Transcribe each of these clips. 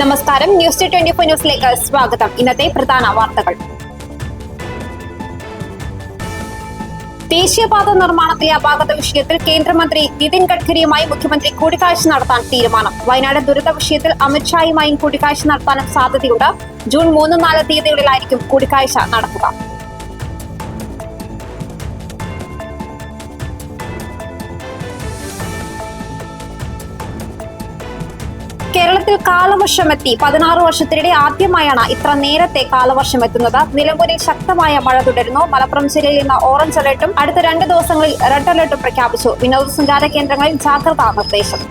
നമസ്കാരം. News twenty four ന്യൂസിലേക്ക് സ്വാഗതം. ഇന്നത്തെ പ്രധാന വാർത്തകൾ. ദേശീയപാത നിർമ്മാണത്തിലെ അപാകത വിഷയത്തിൽ കേന്ദ്രമന്ത്രി നിതിൻ ഗഡ്കരിയുമായി മുഖ്യമന്ത്രി കൂടിക്കാഴ്ച നടത്താൻ തീരുമാനം. വയനാട് ദുരിത വിഷയത്തിൽ അമിത്ഷായുമായും കൂടിക്കാഴ്ച നടത്താനും സാധ്യതയുണ്ട്. ജൂൺ മൂന്ന് നാല് തീയതികളിലായിരിക്കും കൂടിക്കാഴ്ച നടക്കുക. കേരളത്തിൽ കാലവർഷം എത്തി പതിനാറ് വർഷത്തിനിടെ ആദ്യമായാണ് ഇത്ര നേരത്തെ കാലവർഷം എത്തുന്നത് നിലമ്പൂരിൽ ശക്തമായ മഴ തുടരുന്നു. മലപ്പുറം ജില്ലയിൽ ഇന്ന് ഓറഞ്ച് അലർട്ടും അടുത്ത രണ്ട് ദിവസങ്ങളിൽ റെഡ് അലർട്ടും പ്രഖ്യാപിച്ചു. വിനോദസഞ്ചാര കേന്ദ്രങ്ങളിൽ ജാഗ്രതാ നിർദ്ദേശം.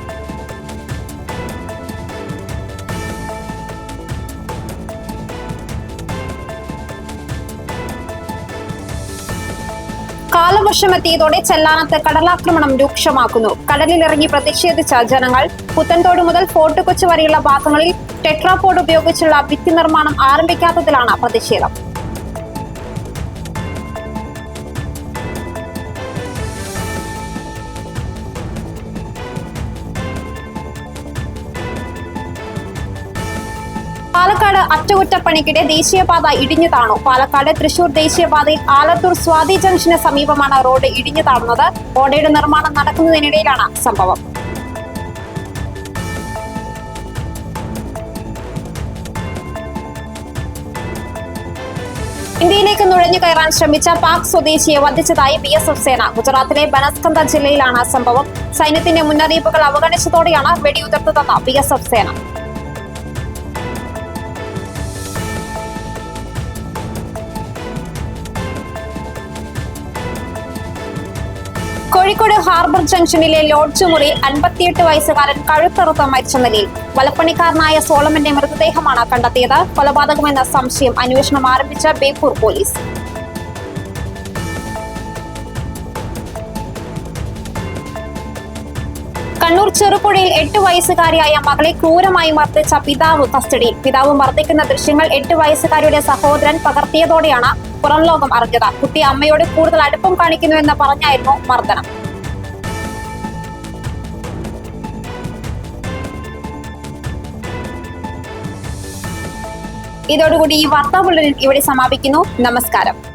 കാലവർഷം എത്തിയതോടെ ചെല്ലാനത്ത് കടലാക്രമണം രൂക്ഷമാക്കുന്നു. കടലിലിറങ്ങി പ്രതിഷേധിച്ച ജനങ്ങൾ പുത്തൻതോട് മുതൽ ഫോർട്ട് കൊച്ചു വരെയുള്ള ഭാഗങ്ങളിൽ ടെട്രാപോഡ് ഉപയോഗിച്ചുള്ള ഭിത്തി നിർമ്മാണം ആരംഭിക്കാത്തതിലാണ് പ്രതിഷേധം. പാലക്കാട് അറ്റകുറ്റപ്പണിക്കിടെ ദേശീയപാത ഇടിഞ്ഞു താണു. പാലക്കാട് തൃശൂർ ദേശീയപാതയിൽ ആലത്തൂർ സ്വാതി ജംഗ്ഷന് സമീപമാണ് റോഡ് ഇടിഞ്ഞു താണുന്നത്. ഓടയുടെ നിർമ്മാണം നടക്കുന്നതിനിടയിലാണ് സംഭവം. ഇന്ത്യയിലേക്ക് നുഴഞ്ഞു കയറാൻ ശ്രമിച്ച പാക് സ്വദേശിയെ വധിച്ചതായി ബി എസ് എഫ് സേന. ഗുജറാത്തിലെ ബനസ്കന്ത ജില്ലയിലാണ് സംഭവം. സൈന്യത്തിന്റെ മുന്നറിയിപ്പുകൾ അവഗണിച്ചതോടെയാണ് വെടിയുതിർത്തതെന്ന് ബി എസ് എഫ് സേന. കോഴിക്കോട് ഹാർബർ ജംഗ്ഷനിലെ ലോഡ്ജ് മുറി അൻപത്തിയെട്ട് വയസ്സുകാരൻ കഴുത്തറുത്ത് മരിച്ച നിലയിൽ വലപ്പണിക്കാരനായ സോളമന്റെ മൃതദേഹമാണ് കണ്ടെത്തിയത്. കൊലപാതകമെന്ന സംശയം അന്വേഷണം ആരംഭിച്ച ബേപ്പൂർ പോലീസ്. കണ്ണൂർ ചെറുപുഴയിൽ എട്ട് വയസ്സുകാരിയായ മകളെ ക്രൂരമായി മർദ്ദിച്ച പിതാവ് കസ്റ്റഡിയിൽ. പിതാവ് മർദ്ദിക്കുന്ന ദൃശ്യങ്ങൾ എട്ട് വയസ്സുകാരിയുടെ സഹോദരൻ പകർത്തിയതോടെയാണ് പുറം ലോകം അറിഞ്ഞത്. കുട്ടി അമ്മയോട് കൂടുതൽ അടുപ്പം കാണിക്കുന്നുവെന്ന് പറഞ്ഞായിരുന്നു മർദ്ദനം. ഇതോടുകൂടി ഈ വാർത്താ ബുള്ളറ്റിൻ ഇവിടെ സമാപിക്കുന്നു. നമസ്കാരം.